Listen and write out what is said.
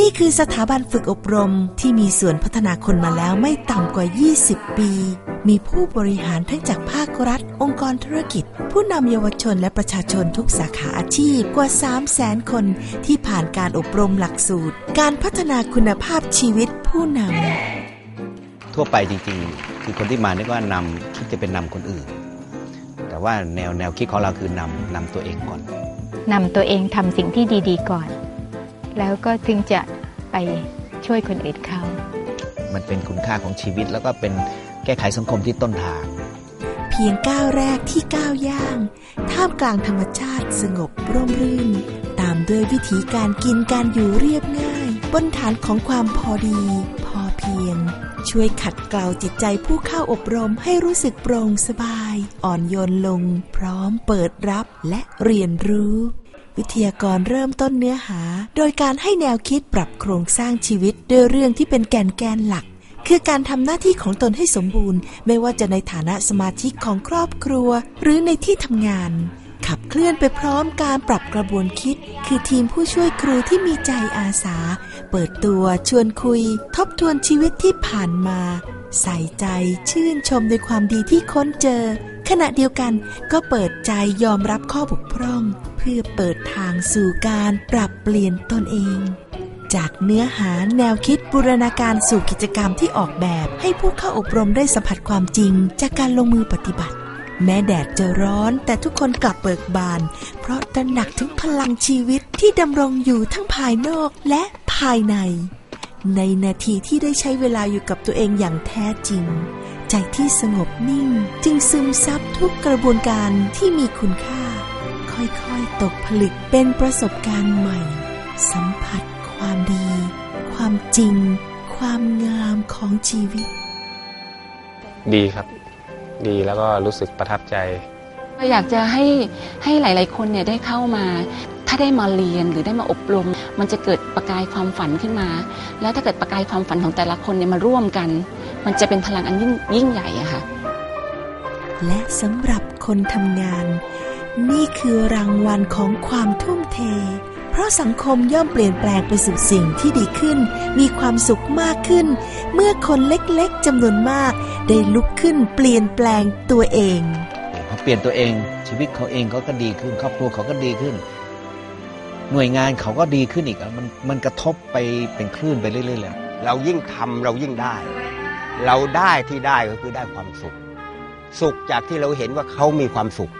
นี่คือสถาบันฝึกอบรมที่มีส่วนพัฒนาคนมาแล้วไม่ต่ำกว่า 20 ปี มีผู้บริหารทั้งจากภาครัฐ องค์กรธุรกิจ ผู้นำเยาวชนและประชาชนทุกสาขาอาชีพกว่า 3 0 0แสนคนที่ผ่านการอบรมหลักสูตร การพัฒนาคุณภาพชีวิตผู้นำทั่วไปจริงๆ คือคนที่มานี่ก็นำคิดจะเป็นนำคนอื่น แต่ว่าแนวแนวคิดของเราคือนำนำตัวเองก่อนนำตัวเองทำสิ่งที่ดี ๆ ก่อนแล้วก็ถึงจะ ไปช่วยคนอื่นเขามันเป็นคุณค่าของชีวิตแล้วก็เป็นแก้ไขสังคมที่ต้นทาง เพียงก้าวแรกที่ก้าวย่าง ท่ามกลางธรรมชาติสงบร่มรื่น ตามด้วยวิธีการกินการอยู่เรียบง่าย บนฐานของความพอดี พอเพียง ช่วยขัดเกลาจิตใจผู้เข้าอบรมให้รู้สึกโปร่งสบาย อ่อนโยนลง พร้อมเปิดรับและเรียนรู้ วิทยากรเริ่มต้นเนื้อหา โดยการให้แนวคิดปรับโครงสร้างชีวิตด้วยเรื่องที่เป็นแกนแกนหลัก คือการทำหน้าที่ของตนให้สมบูรณ์ ไม่ว่าจะในฐานะสมาชิกของครอบครัว หรือในที่ทำงาน ขับเคลื่อนไปพร้อมการปรับกระบวนคิด คือทีมผู้ช่วยครูที่มีใจอาสา เปิดตัวชวนคุย ทบทวนชีวิตที่ผ่านมา ใส่ใจชื่นชมในความดีที่ค้นเจอ ขณะเดียวกันก็เปิดใจยอมรับข้อบกพร่อง เพื่อเปิดทางสู่การปรับเปลี่ยนตนเอง จากเนื้อหาแนวคิดบูรณาการสู่กิจกรรมที่ออกแบบ ให้ผู้เข้าอบรมได้สัมผัสความจริง จากการลงมือปฏิบัติ แม้แดดจะร้อนแต่ทุกคนกลับเบิกบาน เพราะตระหนักถึงพลังชีวิตที่ดำรงอยู่ทั้งภายนอกและภายใน ในนาทีที่ได้ใช้เวลาอยู่กับตัวเองอย่างแท้จริงใจที่สงบนิ่ง จึงซึมซับทุกกระบวนการที่มีคุณค่า ค่อยๆ ตกผลึกเป็นประสบการณ์ใหม่ สัมผัสความดี ความจริง ความงามของชีวิต ดีครับ ดีแล้วก็รู้สึกประทับใจก็อยากจะให้ให้หลาย ๆ คนเนี่ยได้เข้ามา ถ้าได้มาเรียนหรือได้มาอบรม มันจะเกิดประกายความฝันขึ้นมา แล้วถ้าเกิดประกายความฝันของแต่ละคนเนี่ยมาร่วมกัน มันจะเป็นพลังอันยิ่งยิ่งใหญ่อะค่ะและสำหรับคนทำงาน นี่คือรางวัลของความทุ่มเท เพราะสังคมย่อมเปลี่ยนแปลงไปสู่สิ่งที่ดีขึ้น มีความสุขมากขึ้น เมื่อคนเล็กๆจำนวนมาก ได้ลุกขึ้นเปลี่ยนแปลงตัวเองพอเปลี่ยนตัวเอง ชีวิตเขาเองเขาก็ดีขึ้น ครอบครัวเขาก็ดีขึ้น หน่วยงานเขาก็ดีขึ้นอีกอะมันมันกระทบไปเป็นคลื่นไปเรื่อยๆเลยเรายิ่งทำเรายิ่งได้ เราได้ที่ได้ก็คือได้ความสุข สุขจากที่เราเห็นว่าเขามีความสุข